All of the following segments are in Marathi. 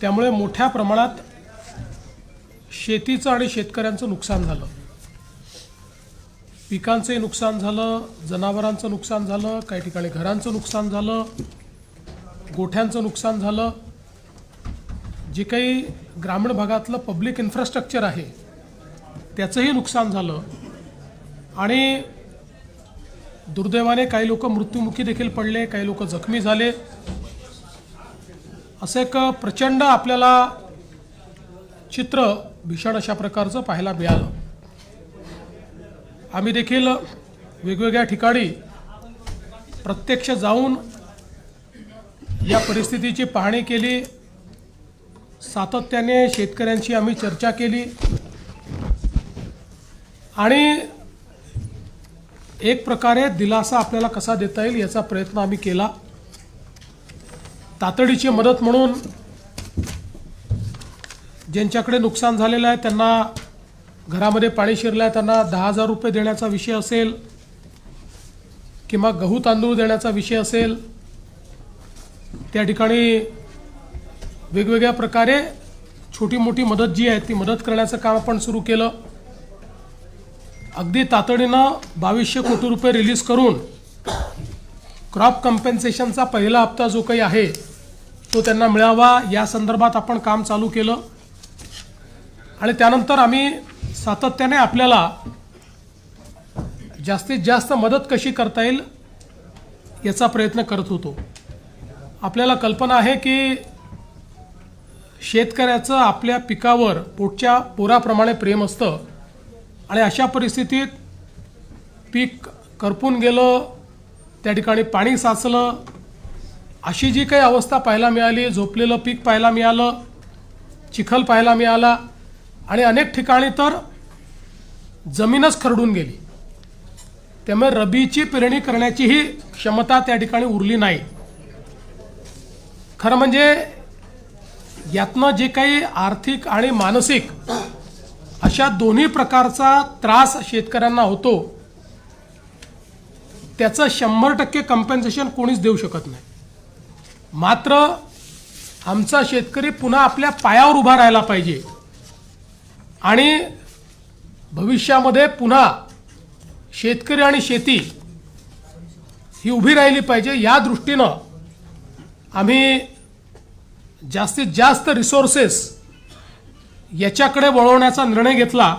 त्यामुळे मोठ्या प्रमाणात शेतीचं आणि शेतकऱ्यांचं नुकसान झालं. पिकांचंही नुकसान झालं जनावरांचं नुकसान झालं काही ठिकाणी घरांचं नुकसान झालं गोठ्यांचं नुकसान झालं. जे काही ग्रामीण भागातलं पब्लिक इन्फ्रास्ट्रक्चर आहे त्याचंही नुकसान झालं. आणि दुर्दैवाने काही लोक मृत्युमुखी देखील पडले काही लोक जखमी झाले. असं एक प्रचंड आपल्याला चित्र भीषण अशा प्रकारचं पाहायला मिळालं. आम्ही देखील वेगवेगळ्या ठिकाणी प्रत्यक्ष जाऊन या परिस्थितीची पाहणी केली. सातत्याने शेतकऱ्यांशी आम्ही चर्चा केली. आणि एक प्रकारे दिलासा आपल्याला कसा देता येईल याचा प्रयत्न आम्ही केला. तातडीची मदत म्हणून ज्यांच्याकडे नुकसान झालेलं आहे त्यांना घरामध्ये पाणी शिरलं आहे त्यांना दहा हजार रुपये देण्याचा विषय असेल किंवा गहू तांदूळ देण्याचा विषय असेल त्या ठिकाणी वेगवेगळ्या प्रकारे छोटी मोठी मदत जी आहे ती मदत करण्याचं काम आपण सुरू केलं. अगदी तातडीनं बावीसशे कोटी रुपये रिलीज करून क्रॉप कम्पेन्सेशनचा पहिला हप्ता जो काही आहे तो त्यांना मिळावा. या संदर्भात आपण काम चालू केलं. आणि त्यानंतर आम्ही सातत्याने आपल्याला जास्तीत जास्त मदत कशी करता येईल याचा प्रयत्न करत होतो. आपल्याला कल्पना आहे की शेतकऱ्याचं आपल्या पिकावर पोटच्या पोराप्रमाणे प्रेम असतं. आणि अशा परिस्थितीत पीक करपून गेलं त्या ठिकाणी पाणी साचलं. अशी जी काही अवस्था पाहायला मिळाली झोपलेलं पीक पाहायला मिळालं चिखल पाहायला मिळाला आणि अनेक ठिकाणी तर जमीनच खरडून गेली. त्यामुळे रबीची पेरणी करण्याचीही क्षमता त्या ठिकाणी उरली नाही. खरं म्हणजे यातनं जे काही आर्थिक आणि मानसिक अशा दोन्ही प्रकारचा त्रास शेतकऱ्यांना होतो त्याचं शंभर टक्के कम्पेन्सेशन कोणीच देऊ शकत नाही. मात्र आमचा शेतकरी पुन्हा आपल्या पायावर उभा राहायला पाहिजे. आणि भविष्यामध्ये पुन्हा शेतकरी आणि शेती ही उभी राहिली पाहिजे. या दृष्टीनं आम्ही जास्तीत जास्त रिसोर्सेस याच्याकडे वळवण्याचा निर्णय घेतला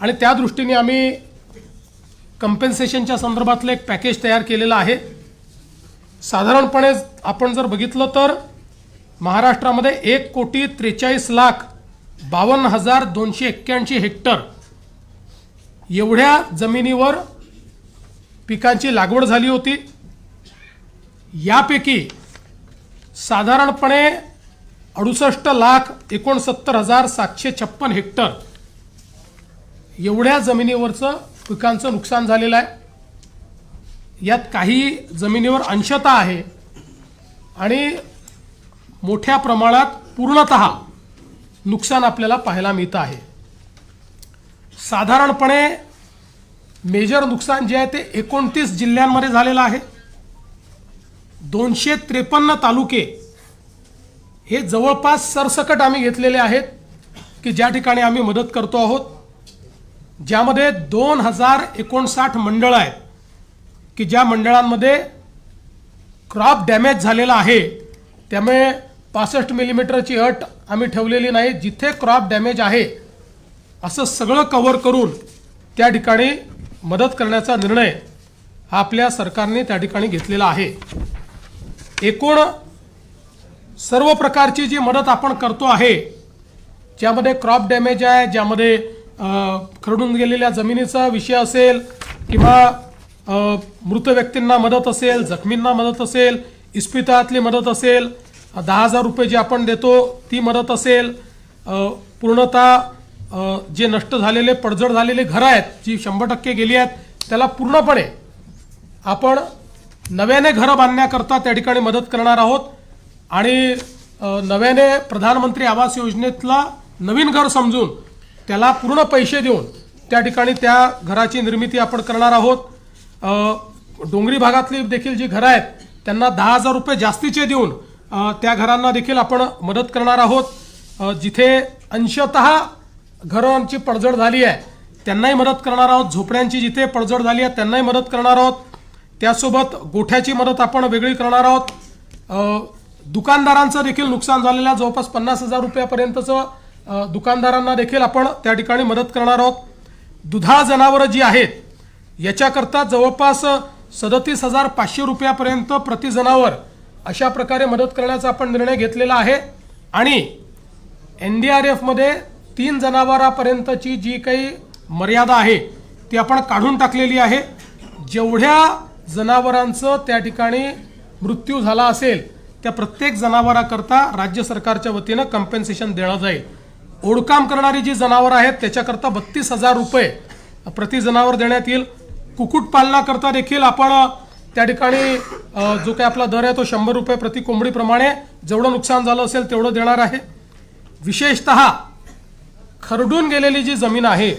आणि त्या दृष्टीने आम्ही कम्पेन्सेशनच्या संदर्भातलं एक पॅकेज तयार केलेलं आहे. साधारणपणे आपण जर बघितलं तर महाराष्ट्रामध्ये एक कोटी त्रेचाळीस लाख बावन्न हजार दोनशे एक्क्याऐंशी हेक्टर एवढ्या जमिनीवर पिकांची लागवड झाली होती. यापैकी साधारणपणे अडुसष्ट लाख एकोणसत्तर हजार सातशे छप्पन हेक्टर एवढ्या जमिनीवरचं पिकांचं नुकसान झालेलं आहे. यात काही जमिनीवर अंशता आहे आणि मोठ्या प्रमाणात पूर्णत नुकसान आपल्याला पाहायला मिळतं आहे. साधारणपणे मेजर नुकसान जे आहे ते एकोणतीस जिल्ह्यांमध्ये झालेलं आहे. दोनशे त्रेपन्न तालुके हे जवळपास सरसकट आम्ही घेतलेले आहेत की ज्या ठिकाणी आम्ही मदत करतो आहोत. ज्यामध्ये दोन हजार एकोणसाठ मंडळं आहेत की ज्या मंडळांमध्ये क्रॉप डॅमेज झालेला आहे त्यामुळे पासष्ट मिलीमीटरची अट आम्ही ठेवलेली नाही जिथे क्रॉप डॅमेज आहे असं सगळं कव्हर करून त्या ठिकाणी मदत करण्याचा निर्णय हा आपल्या सरकारने त्या ठिकाणी घेतलेला आहे. एकूण सर्व प्रकारची जी मदत आपण करतो आहे ज्यामध्ये क्रॉप डॅमेज आहे ज्यामध्ये खरडून गेलेल्या जमिनीचा विषय असेल किंवा मृत व्यक्तींना मदत असेल जखमींना मदत असेल इस्पितळातली मदत असेल दहा हजार रुपये जे आपण देतो ती मदत असेल पूर्णतः जे नष्ट झालेले पडझड झालेले घरं आहेत जी शंभर टक्के गेली आहेत त्याला पूर्णपणे आपण नव्याने घरं बांधण्याकरता त्या ठिकाणी मदत करणार आहोत. आणि नव्याने प्रधानमंत्री आवास योजनेतला नवीन घर समजून त्याला पूर्ण पैसे देऊन त्या ठिकाणी त्या घराची निर्मिती आपण करणार आहोत. डोंगरी भागातली देखील जी घरं आहेत त्यांना दहा हजार रुपये जास्तीचे देऊन त्या घरांना देखील आपण मदत करणार आहोत. जिथे जिथे अंशतः घरांची पडझड झाली आहे त्यांनाही मदत करणार आहोत. झोपड्यांची जिथे पडझड झाली आहे त्यांनाही मदत करणार आहोत. त्यासोबत गोठ्याची मदत आपण वेगळी करणार आहोत. दुकानदारांचं देखील नुकसान झालेलं आहे. जवळपास पन्नास हजार रुपयापर्यंतचं दुकानदारांना देखील आपण त्या ठिकाणी मदत करणार आहोत. दुधा जनावरं जी आहेत याच्याकरता जवळपास सदतीस हजार पाचशे रुपयापर्यंत प्रति जनावर अशा प्रकारे मदत करण्याचा आपण निर्णय घेतलेला आहे. आणि एन डी आर एफमध्ये तीन जनावरापर्यंतची जी काही मर्यादा आहे ती आपण काढून टाकलेली आहे. जेवढ्या जनावरांचं त्या ठिकाणी मृत्यू झाला असेल त्या प्रत्येक जनावराकरता राज्य सरकारच्या वतीनं कम्पेन्सेशन देणं जाईल ओढकाम करणारी जी जनावरं आहेत त्याच्याकरता बत्तीस हजार रुपये प्रति जनावर देण्यात येईल. कुक्कुटपालनाकरता देखील आपण त्या ठिकाणी जो काही आपला दर आहे तो शंभर रुपये प्रति कोंबडीप्रमाणे जेवढं नुकसान झालं असेल तेवढं देणार आहे. विशेषत खरडून गेलेली जी जमीन आहे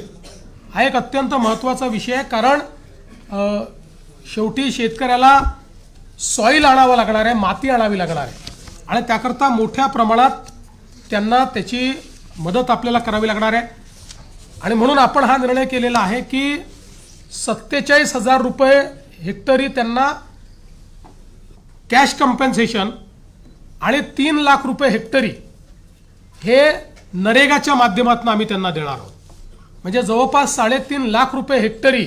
हा एक अत्यंत महत्त्वाचा विषय आहे कारण शेवटी शेतकऱ्याला सॉईल आणावं लागणार आहे माती आणावी लागणार आहे. आणि त्याकरता मोठ्या प्रमाणात त्यांना त्याची मदत आपल्याला करावी लागणार आहे. आणि म्हणून आपण हा निर्णय केलेला आहे की सत्तेचाळीस हजार रुपये हेक्टरी त्यांना कॅश कम्पेन्सेशन आणि तीन लाख रुपये हेक्टरी हे नरेगाच्या माध्यमातून आम्ही त्यांना देणार आहोत. म्हणजे जवळपास साडेतीन लाख रुपये हेक्टरी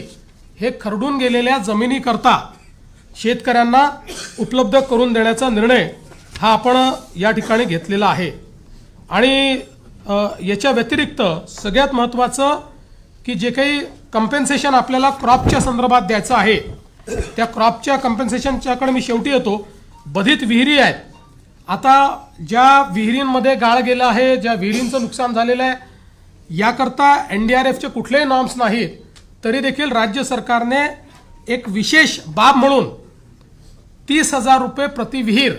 हे खरडून गेलेल्या जमिनीकरता शेतकऱ्यांना उपलब्ध करून देण्याचा निर्णय हा आपण या ठिकाणी घेतलेला आहे. आणि याच्या व्यतिरिक्त सगळ्यात महत्त्वाचं की जे काही कम्पेन्सेशन आपल्याला क्रॉपच्या संदर्भात द्यायचं आहे त्या क्रॉपच्या कम्पेन्सेशनच्याकडे मी शेवटी येतो. बधित विहिरी आहेत. आता ज्या विहिरींमध्ये गाळ गेला आहे ज्या विहिरींचं नुकसान झालेलं आहे याकरता एन डी आर एफचे कुठलेही नॉर्म्स नाहीत तरी देखील राज्य सरकारने एक विशेष बाब म्हणून तीस हजार रुपये प्रति विहीर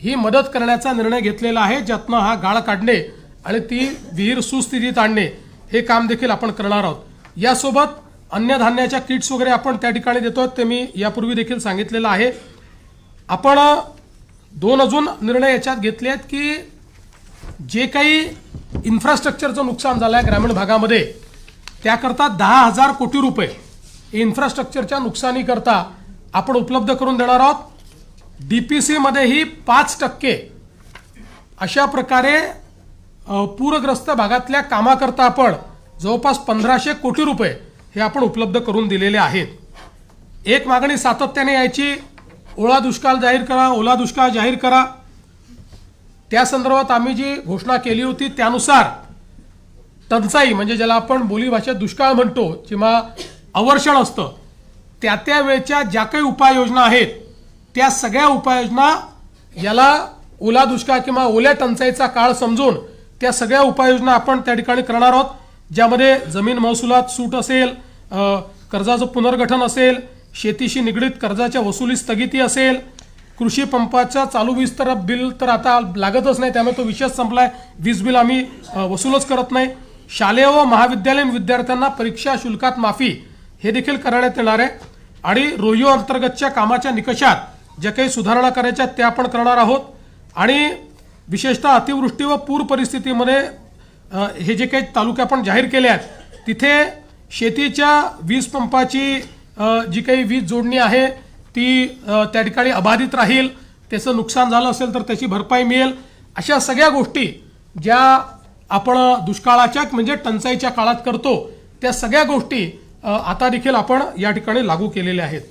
ही मदत करण्याचा निर्णय घेतलेला आहे ज्यातनं हा गाळ काढणे आणि ती विहीर सुस्थितीत आणणे हे काम देखील आपण करणार आहोत. यासोबत अन्नधान्याच्या किट्स वगैरे आपण त्या ठिकाणी देतो ते मी यापूर्वी देखील सांगितलेलं आहे. आपण दोन अजून निर्णय याच्यात घेतले आहेत की जे काही इन्फ्रास्ट्रक्चरचं नुकसान झालं आहे ग्रामीण भागामध्ये त्याकरता दहा हजार कोटी रुपये इन्फ्रास्ट्रक्चरच्या नुकसानीकरता आपण उपलब्ध करून देणार आहोत. डी पी सीमध्येही पाच टक्के अशा प्रकारे पूरग्रस्त भागातल्या कामाकरता आपण जवळपास पंधराशे कोटी रुपये हे आपण उपलब्ध करून दिलेले आहेत. एक मागणी सातत्याने यायची ओला दुष्काळ जाहीर करा ओला दुष्काळ जाहीर करा. त्या संदर्भात आम्ही जी घोषणा केली होती त्यानुसार टंचाई म्हणजे ज्याला आपण बोलीभाषेत दुष्काळ म्हणतो किंवा अवर्षण असतं त्या त्या वेळच्या ज्या काही उपाययोजना आहेत त्या सगळ्या उपाययोजना याला ओला दुष्काळ किंवा ओल्या टंचाईचा काळ समजून त्या सगळ्या उपाययोजना आपण त्या ठिकाणी करणार आहोत ज्यामध्ये जमीन महसुलात सूट असेल कर्जाचं पुनर्गठन असेल शेतीशी निगडीत कर्जाच्या वसुली स्थगिती असेल कृषी पंपाचा चालू वीज तर बिल तर आता लागतच नाही त्यामुळे तो विषयच संपलाय. वीज बिल आम्ही वसूलच करत नाही. शालेय व महाविद्यालयीन विद्यार्थ्यांना परीक्षा शुल्कात माफी हे देखील करण्यात येणार आहे. आणि रोहिओ अंतर्गतच्या कामाच्या निकषात ज्या काही सुधारणा करायच्या त्या आपण करणार आहोत. आणि विशेषतः अतिवृष्टी व पूर परिस्थितीमध्ये हे जे काही तालुके आपण जाहीर केले आहेत तिथे शेतीच्या वीज पंपाची जी काही वीज जोडणी आहे ती त्या ठिकाणी अबाधित राहील त्याचं नुकसान झालं असेल तर त्याची भरपाई मिळेल. अशा सगळ्या गोष्टी ज्या आपण दुष्काळाच्या म्हणजे टंचाईच्या काळात करतो त्या सगळ्या गोष्टी आता देखील आपण या ठिकाणी लागू केलेल्या आहेत.